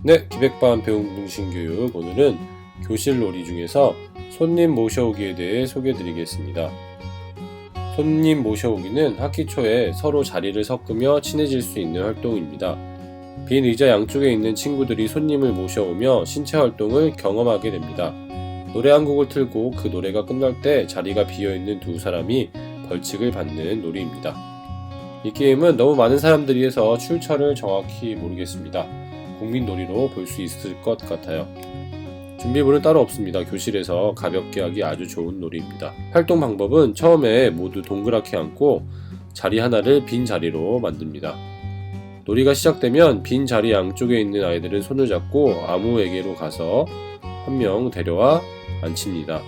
네, 기백반 배움중심교육 오늘은 교실 놀이 중에서 손님 모셔오기에 대해 소개드리겠습니다. 손님 모셔오기는 학기 초에 서로 자리를 섞으며 친해질 수 있는 활동입니다. 빈 의자 양쪽에 있는 친구들이 손님을 모셔오며 신체 활동을 경험하게 됩니다. 노래 한 곡을 틀고 그 노래가 끝날 때 자리가 비어 있는 두 사람이 벌칙을 받는 놀이입니다. 이 게임은 너무 많은 사람들이 해서 출처를 정확히 모르겠습니다. 국민 놀이로 볼 수 있을 것 같아요. 준비물은 따로 없습니다. 교실에서 가볍게 하기 아주 좋은 놀이입니다. 활동 방법은 처음에 모두 동그랗게 앉고 자리 하나를 빈 자리로 만듭니다. 놀이가 시작되면 빈 자리 양쪽에 있는 아이들은 손을 잡고 아무에게로 가서 한 명 데려와 앉힙니다.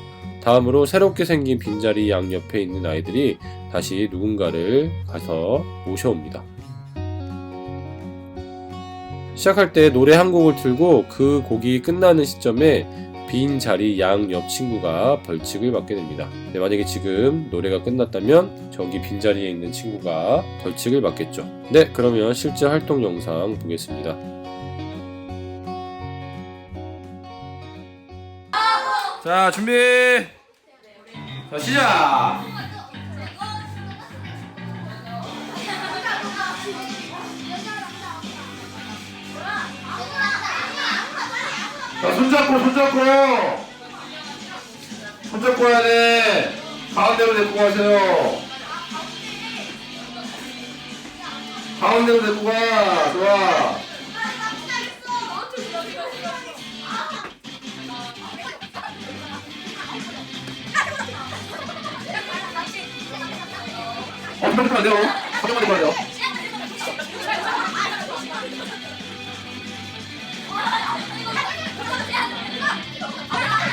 다음으로 새롭게 생긴 빈자리 양 옆에 있는 아이들이 다시 누군가를 가서 모셔옵니다. 시작할 때 노래 한 곡을 틀고 그 곡이 끝나는 시점에 빈 자리 양 옆 친구가 벌칙을 받게 됩니다. 네, 만약에 지금 노래가 끝났다면 저기 빈 자리에 있는 친구가 벌칙을 받겠죠. 네, 그러면 실제 활동 영상 보겠습니다. 자 준비 자 시작 자 손잡고 손잡고. 손잡고 해야 돼. 가운데로 데리고 가세요. 가운데로 데리고 가. 좋아. 번만 데리고 안 돼요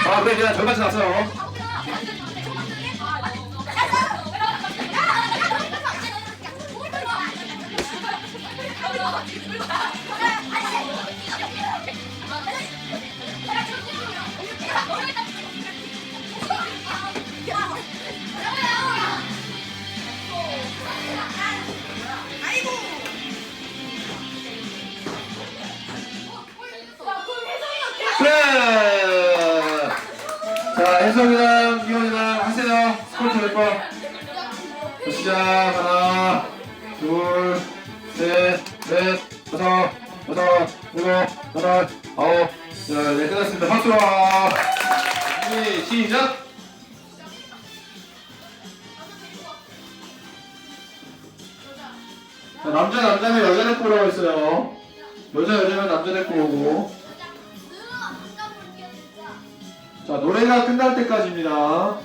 아 그래 그냥 절반 지났어요. 그래 자 혜성이랑 기현이랑 하세요. 스포츠 몇 번? 자, 시작. 하나 둘 셋 넷 다섯 여섯 일곱 여덟 아홉. 열네 끝났습니다. 박수. 네, 시작. 자, 남자 남자면 여자 데리고 오라고 했어요. 여자 여자면 남자 데리고 오고 자 노래가 끝날 때까지입니다